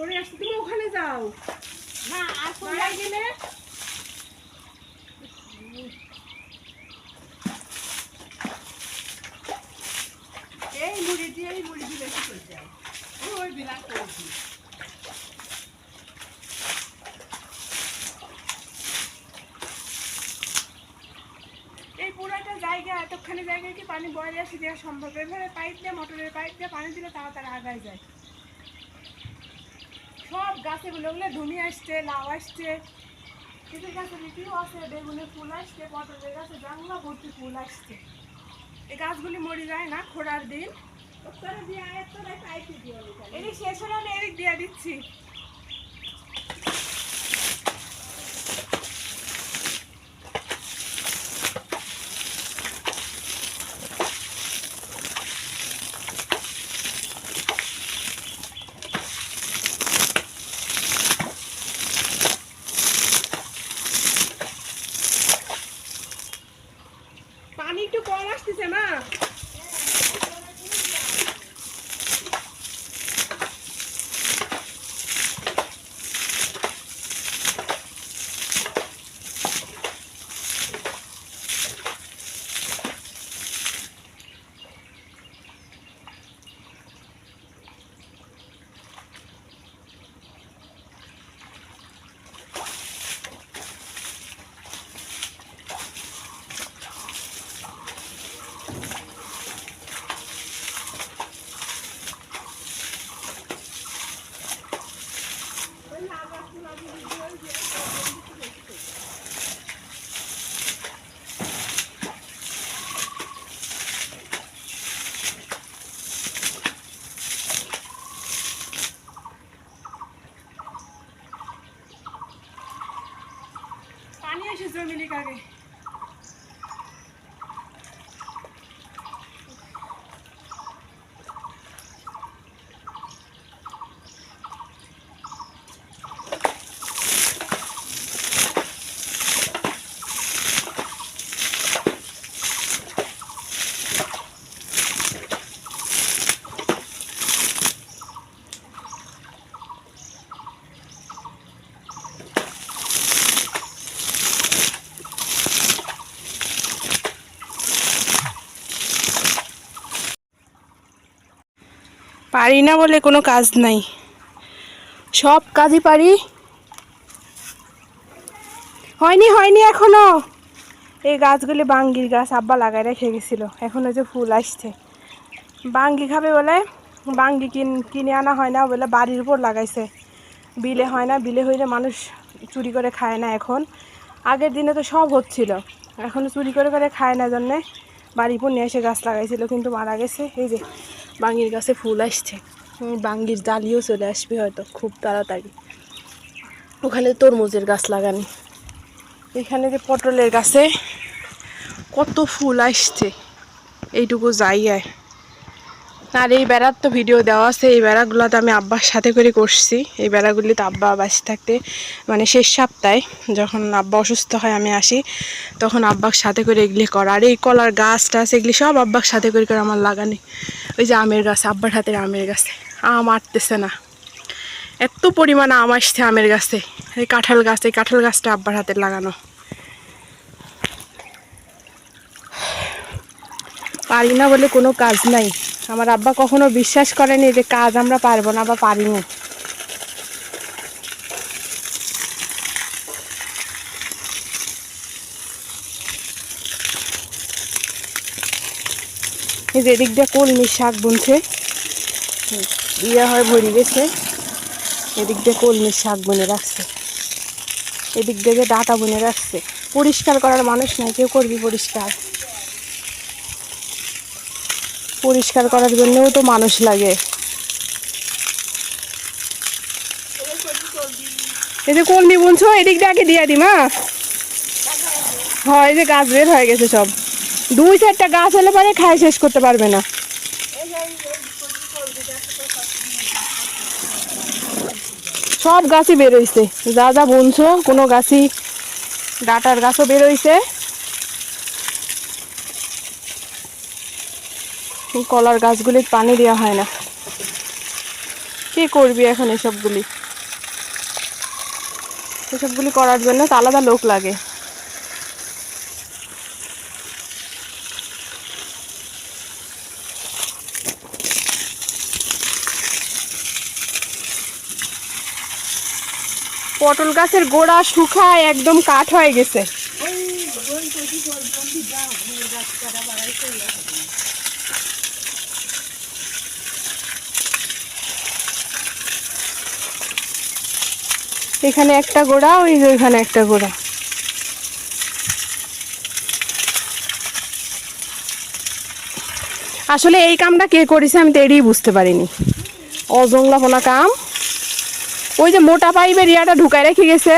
পরে আসছি তুমি ওখানে যাও। না আর কোথায় গেলে? এই মুড়ি দিয়ে এই মুড়ি দিয়ে বেশি করে যাও। ওই বিরাট করছি এই পুরো একটা জায়গা এতখানি জায়গায় কি পানি বয়ে আসে দেওয়া সম্ভব? এভাবে পাইপ দিয়ে মোটরের পাইপ দিয়ে পানি দিলে তাড়াতাড়ি আগায় যায়। সব গাছে গুলো ধুমি আসছে লাউ আসছে। কিছু গাছে লিটিও আছে বেগুনে ফুল আসছে পটলের গাছে জাংলা ভর্তি ফুল আসছে। এই গাছগুলি মরি যায় না খোড়ার দিন। এদিক শেষ হলে আমি এদিক দিয়ে দিচ্ছি পানি একটু কম আসতেছে না পানি এসে জমিলিক আগে পারি না বলে কোনো কাজ নাই। সব কাজই পারি। হয়নি হয়নি এখনও। এই গাছগুলি বাঙ্গির গাছ আব্বা লাগাই রেখে গেছিল। এখন ওই যে ফুল আসছে। বাঙ্গি খাবে বলে বাঙ্গি কিন কিনে আনা হয় না বলে বাড়ির উপর লাগাইছে। বিলে হয় না, বিলে হইলে মানুষ চুরি করে খায় না এখন। আগের দিনে তো সব হচ্ছিল। এখন চুরি করে করে খায় না জন্যে বাড়ির উপর নিয়ে এসে গাছ লাগাইছিল, কিন্তু মারা গেছে। এই যে বাঙ্গির গাছে ফুল আসছে। বাঙ্গির ডালিও চলে আসবে হয়তো খুব তাড়াতাড়ি। ওখানে তরমুজের গাছ লাগানি। এখানে যে পটলের গাছে কত ফুল আসছে, এইটুকু যাইয়ায় আর এই বেড়ার তো ভিডিও দেওয়া আছে, এই বেড়াগুলো তো আমি আব্বার সাথে করে করছি। এই বেড়াগুলি তো আব্বা বাসি থাকতে মানে শেষ সপ্তাহে যখন আব্বা অসুস্থ হয় আমি আসি, তখন আব্বার সাথে করে এগুলি করা। আর এই কলার গাছ টাছ, এগুলি সব আব্বার সাথে করে করে আমার লাগানি। ওই যে আমের গাছ, আব্বার হাতের আমের গাছে। আম আটতেছে না। এত পরিমাণ আম আসছে আমের গাছে। এই কাঁঠাল গাছ, এই কাঁঠাল গাছটা আব্বার হাতের লাগানো। পারি না বলে কোনো কাজ নাই। আমার আব্বা কখনো বিশ্বাস করেনি যে কাজ আমরা পারব না বা পারিনি। এই যে এদিক দিয়ে কলমি শাক বুনছে। ইয়া হয় ভরি গেছে। এদিক দিয়ে কলমির শাক বুনে রাখছে। এদিক দিয়ে ডাটা বুনে রাখছে। পরিষ্কার করার মানুষ নাই, কেউ করবি পরিষ্কার? পরিষ্কার করার জন্যও তো মানুষ লাগে। এই যে কলমি বুনছো, এদিক দিয়ে আগে দিয়ে দিমা। হয় এই যে গাছ বের হয়ে গেছে সব। দুই চারটা গাছ হলে পরে খাই শেষ করতে পারবে না। সব গাছই বেরোইছে যা যা বুনছো, কোনো গাছই ডাটার গাছও বেরোইছে কলার গাছগুলির পানি দেওয়া হয় না। কি করবি এখন এসবগুলি? এসবগুলি করার জন্য তো আলাদা লোক লাগে। পটল গাছের গোড়া শুকায়, একদম কাঠ হয়ে গেছে। এখানে একটা গোড়া, ওই যে ওইখানে একটা গোড়া। আসলে এই কামটা কে করেছে আমি তো এরই বুঝতে পারিনি। অজংলাপনা কাম। ওই যে মোটা পাইপের ইয়াটা ঢুকায় রেখে গেছে।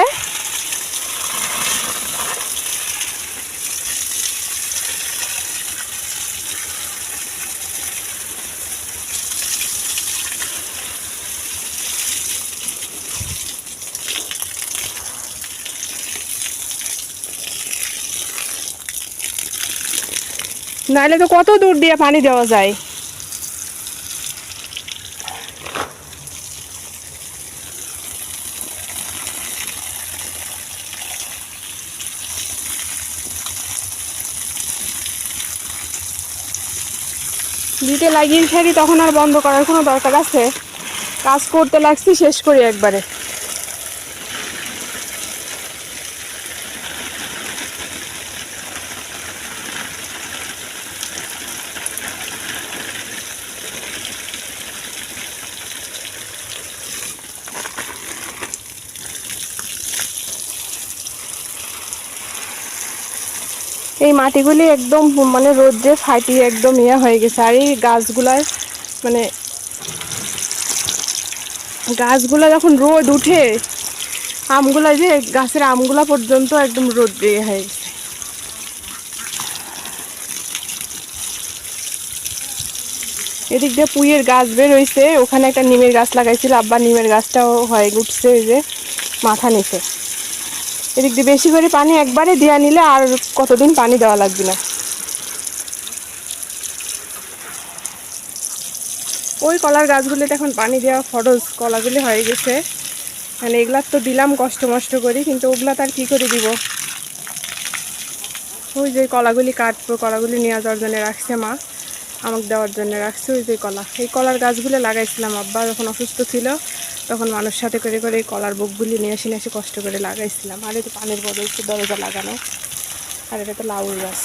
নাহলে তো কত দূর দিয়ে পানি দেওয়া যায়। দিতে লাগিয়ে ফেরি তখন আর বন্ধ করার কোনো দরকার আছে। কাজ করতে লাগছি, শেষ করি একবারে। এই মাটিগুলি একদম মানে রোদ্রে ফাটিয়ে একদম ইয়ে হয়ে গেছে। আর এই গাছগুলার মানে গাছগুলা যখন রোদ উঠে, আমগুলা যে গাছের আমগুলা পর্যন্ত একদম রোদ্রে ইয়ে হয়ে গেছে। এদিক দিয়ে পুইয়ের গাছ বের হয়েছে ওখানে একটা নিমের গাছ লাগাইছিল, আব্বা নিমের গাছটাও হয়ে উঠছে ওই যে মাথা নিচে। এদিক দিয়ে বেশি করে পানি একবারে দেওয়া নিলে আর কতদিন পানি দেওয়া লাগবে না। ওই কলার গাছগুলিতে এখন পানি দেওয়া ফরজ, কলাগুলি হয়ে গেছে। মানে এগুলার তো দিলাম কষ্ট মষ্ট করি, কিন্তু ওগুলা তার কি করে দিব? ওই যে কলাগুলি কাটবো, কলাগুলি নেওয়া যাওয়ার জন্য রাখছে মা, আমাকে দেওয়ার জন্য রাখছে ওই যে কলা। এই কলার গাছগুলো লাগাইছিলাম আব্বা, যখন অসুস্থ ছিল। তখন মানুষ সাথে করে করে এই কলার বুকগুলি নিয়ে এসে নিয়ে এসে কষ্ট করে লাগাইছিলাম। আর এই তো পানির বদল দরজা লাগানো। আর এটা তো লাউর গাছ।